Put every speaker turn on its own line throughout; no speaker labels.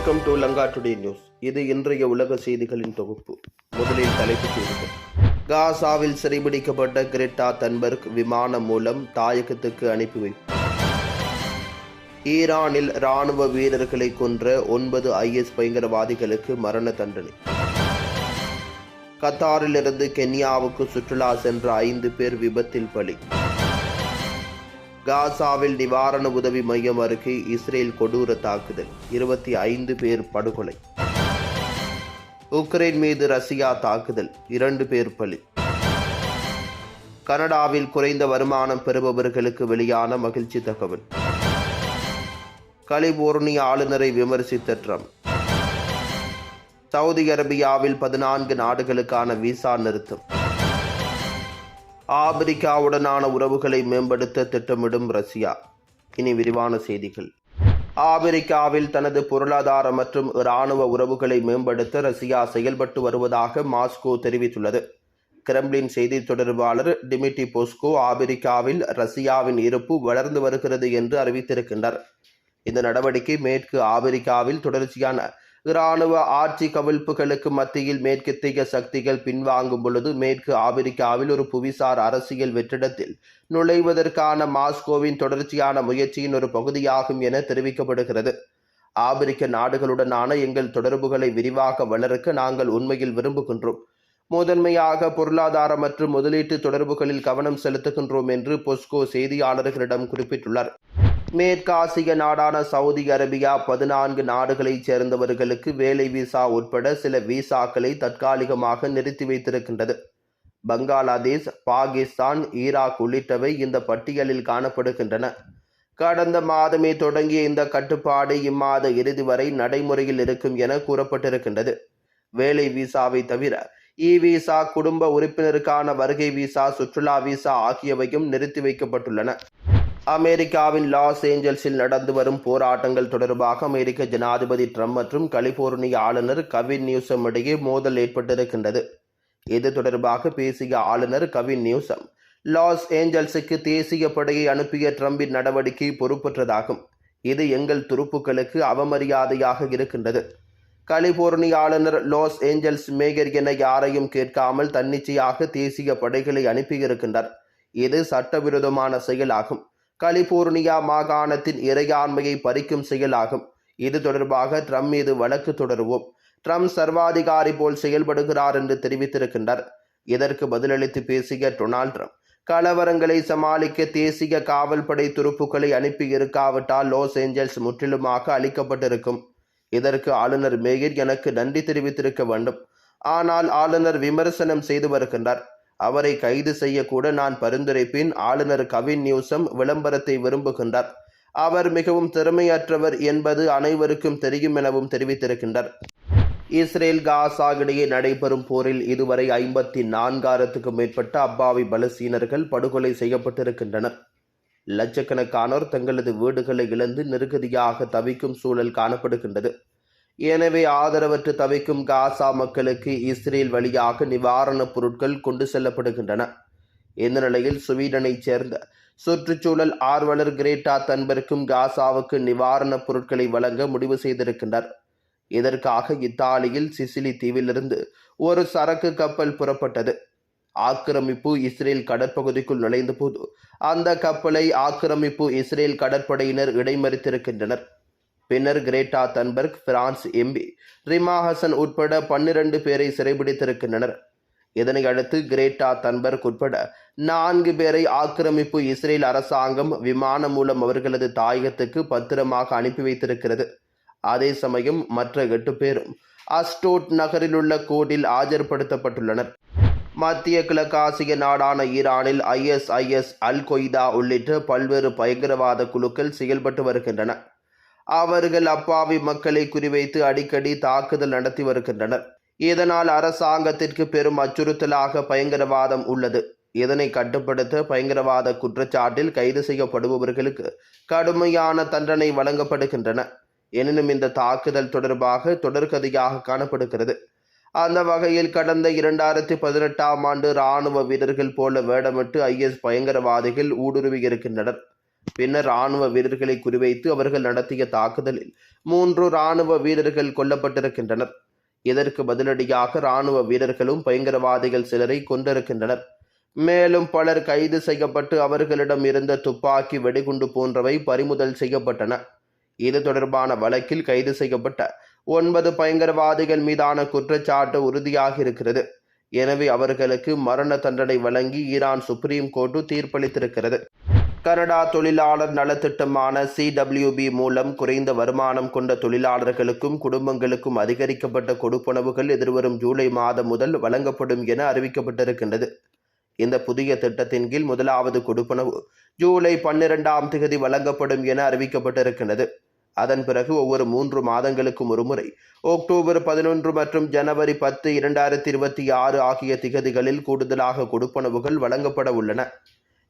Welcome to Lanka today news இது இன்றைய உலக செய்திகளின் தொகுப்பு. முதலில் தலைப்புச் செய்திகள். காசாவில் சிறைபிடிக்கப்பட்ட கிரெட்டா தன்பர்க் விமானம் மூலம் தாயகத்துக்கு அனுப்பி வைப்பு. ஈரானில் ராணுவ வீரர்களை கொன்ற ஒன்பது ஐஎஸ் பயங்கரவாதிகளுக்கு மரண தண்டனை. கத்தாரிலிருந்து கென்யாவுக்கு சுற்றுலா சென்ற ஐந்து பேர் விபத்தில் பலி. காசாவில் நிவாரண உதவி மையம் அருகே இஸ்ரேல் கொடூர தாக்குதல். இருபத்தி ஐந்து பேர் படுகொலை. உக்ரைன் மீது ரஷ்யா தாக்குதல். இரண்டு பேர் பலி. கனடாவில் குறைந்த வருமானம் பெறுபவர்களுக்கு வெளியான மகிழ்ச்சி தகவல். கலிபோர்னிய ஆளுநரை விமர்சித்த ட்ரம்ப். சவுதி அரேபியாவில் பதினான்கு நாடுகளுக்கான விசா நிறுத்தம். ஆப்பிரிக்காவுடனான உறவுகளை மேம்படுத்த திட்டமிடும் ரஷ்யா. இனி விரிவான செய்திகள். ஆப்பிரிக்காவில் தனது பொருளாதார மற்றும் இராணுவ உறவுகளை மேம்படுத்த ரஷ்யா செயல்பட்டு வருவதாக மாஸ்கோ தெரிவித்துள்ளது. கிரெம்ளின் செய்தி தொடர்பாளர் டிமிட்டி போஸ்கோ ஆப்பிரிக்காவில் ரஷ்யாவின் இருப்பு வளர்ந்து வருகிறது என்று அறிவித்திருக்கின்றார். இந்த நடவடிக்கை மேற்கு ஆப்பிரிக்காவில் தொடர்ச்சியான இராணுவ ஆட்சி கவிழ்ப்புகளுக்கு மத்தியில் மேற்கத்திய சக்திகள் பின்வாங்கும் பொழுது மேற்கு ஆப்பிரிக்காவில் ஒரு புவிசார் அரசியல் வெற்றிடத்தில் நுழைவதற்கான மாஸ்கோவின் தொடர்ச்சியான முயற்சியின் ஒரு பகுதியாகும் என தெரிவிக்கப்படுகிறது. ஆப்பிரிக்க நாடுகளுடனான எங்கள் தொடர்புகளை விரிவாக வளர்க்க நாங்கள் உண்மையில் விரும்புகின்றோம். முதன்மையாக பொருளாதார மற்றும் முதலீட்டு தொடர்புகளில் கவனம் செலுத்துகின்றோம் என்று பொஸ்கோ செய்தியாளர்களிடம் குறிப்பிட்டுள்ளார். மேற்காசிய நாடான சவுதி அரேபியா பதினான்கு நாடுகளைச் சேர்ந்தவர்களுக்கு வேலை விசா உட்பட சில விசாக்களை தற்காலிகமாக நிறுத்தி வைத்திருக்கின்றது. பங்களாதேஷ் பாகிஸ்தான் ஈராக் உள்ளிட்டவை இந்த பட்டியலில் காணப்படுகின்றன. கடந்த மாதமே தொடங்கிய இந்த கட்டுப்பாடு இம்மாத இறுதி வரை நடைமுறையில் இருக்கும் என கூறப்பட்டிருக்கின்றது. வேலை விசாவை தவிர இ விசா குடும்ப உறுப்பினருக்கான வருகை விசா சுற்றுலா விசா ஆகியவையும் நிறுத்தி வைக்கப்பட்டுள்ளன. அமெரிக்காவின் லாஸ் ஏஞ்சல்ஸில் நடந்து வரும் போராட்டங்கள் தொடர்பாக அமெரிக்க ஜனாதிபதி ட்ரம்ப் மற்றும் கலிபோர்னிய ஆளுநர் கவின் நியூசம் இடையே மோதல் ஏற்பட்டிருக்கின்றது. இது தொடர்பாக பேசிய ஆளுநர் கவின் நியூசம் லாஸ் ஏஞ்சல்ஸுக்கு தேசிய படையை அனுப்பிய ட்ரம்பின் நடவடிக்கை பொறுப்பற்றதாகும். இது எங்கள் துருப்புக்களுக்கு அவமரியாதையாக இருக்கின்றது. கலிபோர்னிய ஆளுநர் லாஸ் ஏஞ்சல்ஸ் மேயர் என யாரையும் கேட்காமல் தன்னிச்சையாக தேசிய படைகளை அனுப்பியிருக்கின்றார். இது சட்டவிரோதமான செயலாகும். கலிபோர்னியா மாகாணத்தின் இறையாண்மையை பறிக்கும் செயலாகும். இது தொடர்பாக ட்ரம்ப் மீது வழக்கு தொடருவோம். ட்ரம்ப் சர்வாதிகாரி போல் செயல்படுகிறார் என்று தெரிவித்திருக்கின்றார். இதற்கு பதிலளித்து பேசிய டொனால்ட் ட்ரம்ப் கலவரங்களை சமாளிக்க தேசிய காவல்படை துருப்புக்களை அனுப்பி இருக்காவிட்டால் லாஸ் ஏஞ்சல்ஸ் முற்றிலுமாக அளிக்கப்பட்டிருக்கும் இதற்கு ஆளுநர் மேயர் எனக்கு நன்றி தெரிவித்திருக்க வேண்டும். ஆனால் ஆளுநர் விமர்சனம் செய்து வருகின்றார். அவரை கைது செய்யக்கூட நான் பரிந்துரைப்பேன். ஆளுநர் கவின் நியூசம் விளம்பரத்தை விரும்புகின்றார். அவர் மிகவும் திறமையற்றவர் என்பது அனைவருக்கும் தெரியும் எனவும் தெரிவித்திருக்கின்றார். இஸ்ரேல் காசா இடையே நடைபெறும் போரில் இதுவரை ஐம்பத்தி நான்காயிரத்துக்கும் மேற்பட்ட அப்பாவி பலசீனர்கள் படுகொலை செய்யப்பட்டிருக்கின்றனர். லட்சக்கணக்கானோர் தங்களது வீடுகளை இழந்து நெருக்கடியாக தவிக்கும் சூழல் காணப்படுகின்றது. எனவே ஆதரவற்று தவிக்கும் காசா மக்களுக்கு இஸ்ரேல் வழியாக நிவாரணப் பொருட்கள் கொண்டு செல்லப்படுகின்றன. இந்த நிலையில் சுவீடனைச் சேர்ந்த சுற்றுச்சூழல் ஆர்வலர் கிரேட்டா தன்பருக்கும் காசாவுக்கு நிவாரணப் பொருட்களை வழங்க முடிவு செய்திருக்கின்றார். இதற்காக இத்தாலியில் சிசிலி தீவிலிருந்து ஒரு சரக்கு கப்பல் புறப்பட்டது. ஆக்கிரமிப்பு இஸ்ரேல் கடற்பகுதிக்குள் நுழைந்தபோது அந்த கப்பலை ஆக்கிரமிப்பு இஸ்ரேல் கடற்படையினர் இடைமறித்திருக்கின்றனர். பின்னர் Greta Thunberg France MP Rima Hassan உட்பட பன்னிரண்டு பேரை சிறைபிடித்திருக்கின்றனர். இதனை அடுத்து கிரேட்டா தன்பர்க் உட்பட நான்கு பேரை ஆக்கிரமிப்பு இஸ்ரேல் அரசாங்கம் விமானம் மூலம் அவர்களது தாயகத்துக்கு பத்திரமாக அனுப்பி வைத்திருக்கிறது. அதே சமயம் மற்ற எட்டு பேரும் அஸ்டோட் நகரில் உள்ள கோர்ட்டில் ஆஜர்படுத்தப்பட்டுள்ளனர். மத்திய கிழக்காசிய நாடான ஈரானில் ஐஎஸ்ஐஎஸ் அல் கொய்தா உள்ளிட்ட பல்வேறு பயங்கரவாத குழுக்கள் செயல்பட்டு வருகின்றன. அவர்கள் அப்பாவி மக்களை குறிவைத்து அடிக்கடி தாக்குதல் நடத்தி வருகின்றனர். இதனால் அரசாங்கத்திற்கு பெரும் அச்சுறுத்தலாக பயங்கரவாதம் உள்ளது. இதனை கட்டுப்படுத்த பயங்கரவாத குற்றச்சாட்டில் கைது செய்யப்படுபவர்களுக்கு கடுமையான தண்டனை வழங்கப்படுகின்றன. எனினும் இந்த தாக்குதல் தொடர்பாக தொடர்கதையாக காணப்படுகிறது. அந்த வகையில் கடந்த இரண்டாயிரத்தி பதினெட்டாம் ஆண்டு இராணுவ வீரர்கள் போல வேடமிட்டு ஐஎஸ் பயங்கரவாதிகள் ஊடுருவி இருக்கின்றனர். பின்னர் ராணுவ வீரர்களை குறிவைத்து அவர்கள் நடத்திய தாக்குதலில் மூன்று ராணுவ வீரர்கள் கொல்லப்பட்டிருக்கின்றனர். இதற்கு பதிலடியாக ராணுவ வீரர்களும் பயங்கரவாதிகள் சிலரை கொண்டிருக்கின்றனர் மேலும் பலர் கைது செய்யப்பட்டு அவர்களிடம் இருந்த துப்பாக்கி வெடிகுண்டு போன்றவை பறிமுதல் செய்யப்பட்டன. இது தொடர்பான வழக்கில் கைது செய்யப்பட்ட ஒன்பது பயங்கரவாதிகள் மீதான குற்றச்சாட்டு உறுதியாக இருக்கிறது. எனவே அவர்களுக்கு மரண தண்டனை வழங்கி ஈரான் சுப்ரீம் கோர்ட்டு தீர்ப்பளித்திருக்கிறது. கனடா தொழிலாளர் நலத்திட்டமான சிடபிள்யூபி மூலம் குறைந்த வருமானம் கொண்ட தொழிலாளர்களுக்கும் குடும்பங்களுக்கும் அதிகரிக்கப்பட்ட கொடுப்பனவுகள் எதிர்வரும் ஜூலை மாதம் முதல் வழங்கப்படும் என அறிவிக்கப்பட்டிருக்கின்றது. இந்த புதிய திட்டத்தின் கீழ் முதலாவது கொடுப்பனவு ஜூலை பன்னிரெண்டாம் தேதி வழங்கப்படும் என அறிவிக்கப்பட்டிருக்கின்றது. அதன் பிறகு ஒவ்வொரு மூன்று மாதங்களுக்கும் ஒருமுறை அக்டோபர் பதினொன்று மற்றும் ஜனவரி பத்து இரண்டாயிரத்தி இருபத்தி ஆறு ஆகிய திகதிகளில் கூடுதலாக கொடுப்பனவுகள் வழங்கப்பட உள்ளன.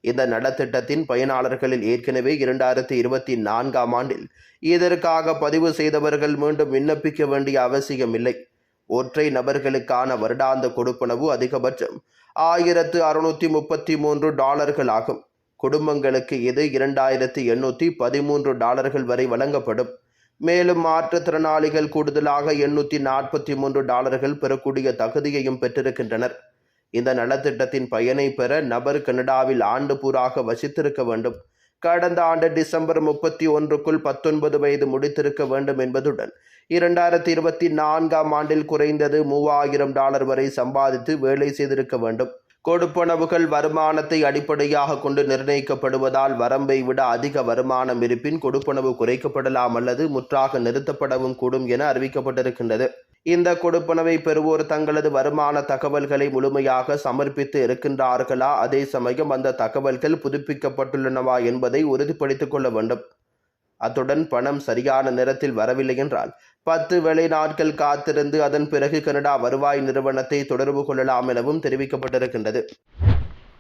இந்த நலத்திட்டத்தின் பயனாளர்களில் ஏற்கனவே இரண்டாயிரத்தி இருபத்தி நான்காம் ஆண்டில் இதற்காக பதிவு செய்தவர்கள் மீண்டும் விண்ணப்பிக்க வேண்டிய அவசியமில்லை ஒற்றை நபர்களுக்கான வருடாந்த கொடுப்பனவு அதிகபட்சம் ஆயிரத்து அறுநூற்றி முப்பத்தி மூன்று டாலர்கள் ஆகும். குடும்பங்களுக்கு இது இரண்டாயிரத்தி எண்ணூற்றி பதிமூன்று டாலர்கள் வரை வழங்கப்படும். மேலும் மாற்றுத்திறனாளிகள் கூடுதலாக எண்ணூற்றி நாற்பத்தி மூன்று டாலர்கள் பெறக்கூடிய தகுதியையும் பெற்றிருக்கின்றனர். இந்த நலத்திட்டத்தின் பயனை பெற நபர் கனடாவில் ஆண்டு பூராக வசித்திருக்க வேண்டும். கடந்த ஆண்டு டிசம்பர் முப்பத்தி ஒன்றுக்குள் பத்தொன்பது வயது முடித்திருக்க வேண்டும் என்பதுடன் இரண்டாயிரத்தி இருபத்தி நான்காம் ஆண்டில் குறைந்தது மூவாயிரம் டாலர் வரை சம்பாதித்து வேலை செய்திருக்க வேண்டும். கொடுப்பனவுகள் வருமானத்தை அடிப்படையாக கொண்டு நிர்ணயிக்கப்படுவதால் வரம்பை விட அதிக வருமானம் இருப்பின் கொடுப்பனவு குறைக்கப்படலாம் அல்லது முற்றாக நிறுத்தப்படவும் கூடும் என அறிவிக்கப்பட்டிருக்கின்றது. இந்த கொடுப்பனவை பெறுவோர் தங்களது வருமான தகவல்களை முழுமையாக சமர்ப்பித்து இருக்கின்றார்களா? அதே சமயம் அந்த தகவல்கள் புதுப்பிக்கப்பட்டுள்ளனவா என்பதை உறுதிப்படுத்திக் கொள்ள வேண்டும். அத்துடன் பணம் சரியான நேரத்தில் வரவில்லை என்றால் பத்து வேலை நாட்கள் காத்திருந்து அதன் பிறகு கனடா வருவாய் நிறுவனத்தை தொடர்பு கொள்ளலாம் எனவும் தெரிவிக்கப்பட்டிருக்கின்றது.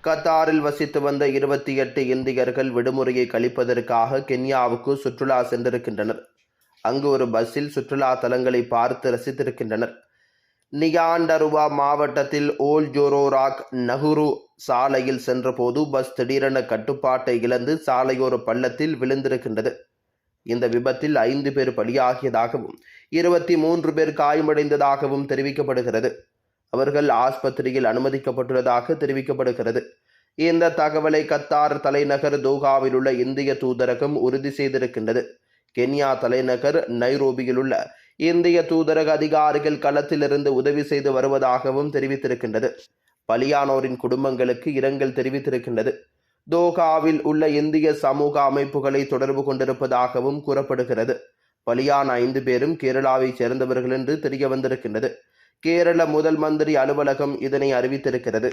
கத்தாரில் வசித்து வந்த இருபத்தி எட்டு இந்தியர்கள் விடுமுறையை கழிப்பதற்காக கென்யாவுக்கு சுற்றுலா சென்றிருக்கின்றனர். அங்கு ஒரு பஸ்ஸில் சுற்றுலா தலங்களை பார்த்து ரசித்திருக்கின்றனர். நியாண்டருவா மாவட்டத்தில் ஓல் ஜோரோராக் நகுரு சாலையில் சென்றபோது பஸ் திடீரென கட்டுப்பாட்டை இழந்து சாலையோர பள்ளத்தில் விழுந்திருக்கின்றது. இந்த விபத்தில் ஐந்து பேர் பலியாகியதாகவும் இருபத்தி மூன்று பேர் காயமடைந்ததாகவும் தெரிவிக்கப்படுகிறது. அவர்கள் ஆஸ்பத்திரியில் அனுமதிக்கப்பட்டுள்ளதாக தெரிவிக்கப்படுகிறது. இந்த தகவலை கத்தார் தலைநகர் தோஹாவில் உள்ள இந்திய தூதரகம் உறுதி செய்திருக்கின்றது. கென்யா தலைநகர் நைரோபியில் உள்ள இந்திய தூதரக அதிகாரிகள் களத்திலிருந்து உதவி செய்து வருவதாகவும் தெரிவித்திருக்கின்றது. பலியானோரின் குடும்பங்களுக்கு இரங்கல் தெரிவித்திருக்கின்றது. தோகாவில் உள்ள இந்திய சமூக அமைப்புகளை தொடர்பு கொண்டிருப்பதாகவும் கூறப்படுகிறது. பலியான ஐந்து பேரும் கேரளாவைச் சேர்ந்தவர்கள் என்று தெரிய வந்திருக்கின்றது. கேரள முதல் மந்திரி அலுவலகம் இதனை அறிவித்திருக்கிறது.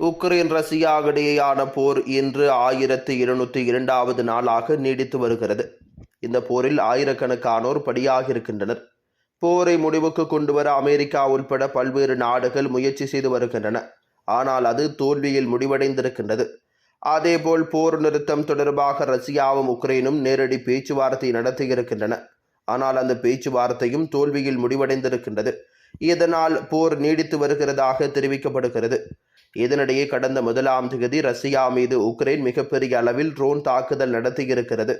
உக்ரைன் ரஷ்யா இடையேயான போர் இன்று ஆயிரத்து இருநூற்றி இரண்டாவது நாளாக நீடித்து வருகிறது. இந்த போரில் ஆயிரக்கணக்கானோர் படியாக இருக்கின்றனர் போரை முடிவுக்கு கொண்டுவர அமெரிக்கா உள்பட பல்வேறு நாடுகள் முயற்சி செய்து வருகின்றன. ஆனால் அது தோல்வியில் முடிவடைந்திருக்கின்றது. அதேபோல் போர் நிறுத்தம் தொடர்பாக ரஷ்யாவும் உக்ரைனும் நேரடி பேச்சுவார்த்தை நடத்தியிருக்கின்றன. ஆனால் அந்த பேச்சுவார்த்தையும் தோல்வியில் முடிவடைந்திருக்கின்றது. இதனால் போர் நீடித்து வருகிறதாக தெரிவிக்கப்படுகிறது. இதனிடையே கடந்த முதலாம் தேதி ரஷ்யா மீது உக்ரைன் மிகப்பெரிய அளவில் ட்ரோன் தாக்குதல் நடத்தியிருக்கிறது.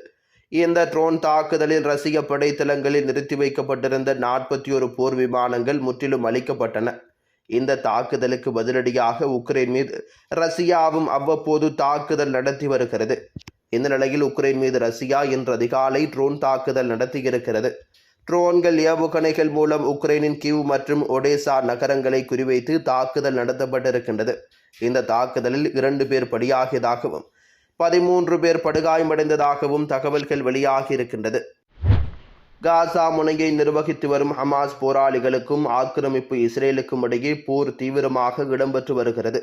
இந்த ட்ரோன் தாக்குதலில் ரஷ்ய படைத்தளங்களில் நிறுத்தி வைக்கப்பட்டிருந்த நாற்பத்தி ஒரு போர் விமானங்கள் முற்றிலும் அளிக்கப்பட்டன இந்த தாக்குதலுக்கு பதிலடியாக உக்ரைன் மீது ரஷ்யாவும் அவ்வப்போது தாக்குதல் நடத்தி வருகிறது. இந்த நிலையில் உக்ரைன் மீது ரஷ்யா இன்று அதிகாலை ட்ரோன் தாக்குதல் நடத்தியிருக்கிறது ட்ரோன்கள் ஏவுகணைகள் மூலம் உக்ரைனின் கிவ் மற்றும் ஒடேசா நகரங்களை குறிவைத்து தாக்குதல் நடத்தப்பட்டிருக்கின்றது. இந்த தாக்குதலில் இரண்டு பேர் படியாகியதாகவும் பதிமூன்று பேர் படுகாயமடைந்ததாகவும் தகவல்கள் வெளியாகி இருக்கின்றது காசா முனையை நிர்வகித்து வரும் ஹமாஸ் போராளிகளுக்கும் ஆக்கிரமிப்பு இஸ்ரேலுக்கும் இடையே போர் தீவிரமாக இடம்பெற்று வருகிறது.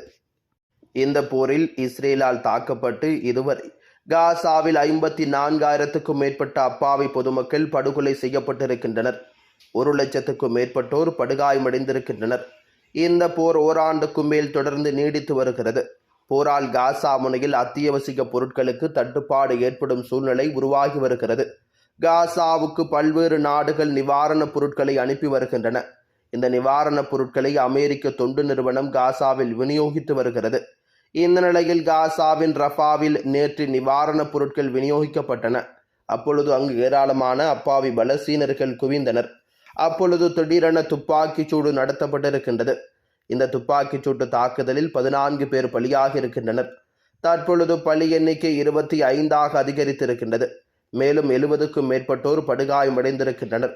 இந்த போரில் இஸ்ரேலால் தாக்கப்பட்டு இதுவரை காசாவில் ஐம்பத்தி நான்காயிரத்துக்கும் மேற்பட்ட அப்பாவி பொதுமக்கள் படுகொலை செய்யப்பட்டிருக்கின்றனர். ஒரு லட்சத்துக்கும் மேற்பட்டோர் படுகாயமடைந்திருக்கின்றனர். இந்த போர் ஓராண்டுக்கும் மேல் தொடர்ந்து நீடித்து வருகிறது. போரால் காசா முனையில் அத்தியாவசிய பொருட்களுக்கு தட்டுப்பாடு ஏற்படும் சூழ்நிலை உருவாகி வருகிறது. காசாவுக்கு பல்வேறு நாடுகள் நிவாரணப் பொருட்களை அனுப்பி வருகின்றன. இந்த நிவாரணப் பொருட்களை அமெரிக்க தொண்டு நிறுவனம் காசாவில் விநியோகித்து வருகிறது. இந்த நிலையில் காசாவின் ரஃபாவில் நேற்று நிவாரணப் பொருட்கள் விநியோகிக்கப்பட்டன. அப்பொழுது அங்கு ஏராளமான அப்பாவி பலசீனர்கள் குவிந்தனர். அப்பொழுது திடீரென துப்பாக்கிச் சூடு நடத்தப்பட்டிருக்கின்றது. இந்த துப்பாக்கிச் சூட்டு தாக்குதலில் பதினான்கு பேர் பலியாக இருக்கின்றனர். தற்பொழுது பலி எண்ணிக்கை இருபத்தி ஐந்தாக அதிகரித்திருக்கின்றது. மேலும் எழுபதுக்கும் மேற்பட்டோர் படுகாயமடைந்திருக்கின்றனர்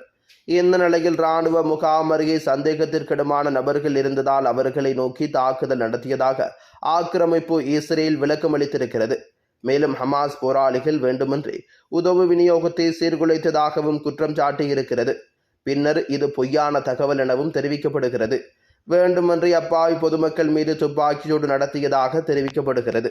இந்த நிலையில் ராணுவ முகாம் அருகே சந்தேகத்திற்கிடமான நபர்கள் இருந்ததால் அவர்களை நோக்கி தாக்குதல் நடத்தியதாக ஆக்கிரமிப்பு இஸ்ரேல் விளக்கமளித்திருக்கிறது மேலும் ஹமாஸ் போராளிகள் வேண்டுமென்றே உதவு விநியோகத்தை சீர்குலைத்ததாகவும் குற்றம் சாட்டியிருக்கிறது. பின்னர் இது பொய்யான தகவல் எனவும் தெரிவிக்கப்படுகிறது. வேண்டுமென்றே அப்பாவி பொதுமக்கள் மீது துப்பாக்கிச்சூடு நடத்தியதாக தெரிவிக்கப்படுகிறது.